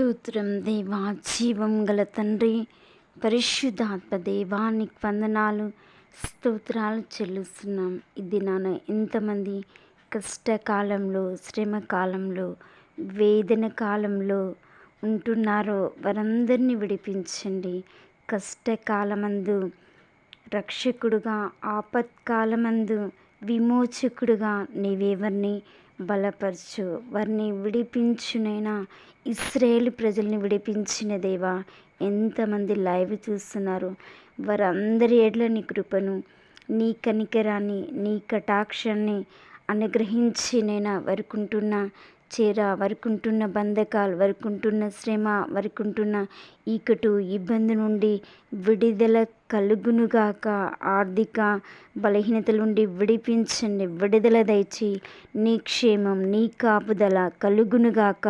స్తోత్రం దేవా జీవం గల తండ్రి పరిశుద్ధాత్మ దేవానికి వందనాలు స్తోత్రాలు చెల్లిస్తున్నాం ఇది నాన్న ఎంతమంది కష్టకాలంలో శ్రమ కాలంలో వేదన కాలంలో ఉంటున్నారో వారందరినీ విడిపించండి కష్టకాలమందు రక్షకుడుగా ఆపత్కాలమందు విమోచకుడుగా నీవెవరిని బలపరచు? వారిని విడిపించునైనా ఇస్రాయేల్ ప్రజల్ని విడిపించిన దేవా ఎంతమంది లైవ్ చూస్తున్నారు? వారందరి ఏడ్ల నీ కృపను నీ కనికరాన్ని నీ కటాక్షాన్ని అనుగ్రహించి నేను వరకుంటున్న చీర వరకుంటున్న బంధకాలు వరకుంటున్న శ్రమ వరకుంటున్న ఈకటు ఇబ్బంది నుండి విడుదల కలుగునుగాక. ఆర్థిక బలహీనత నుండి విడిపించండి విడుదల దయచి నీ క్షేమం నీ కాపుదల కలుగునుగాక.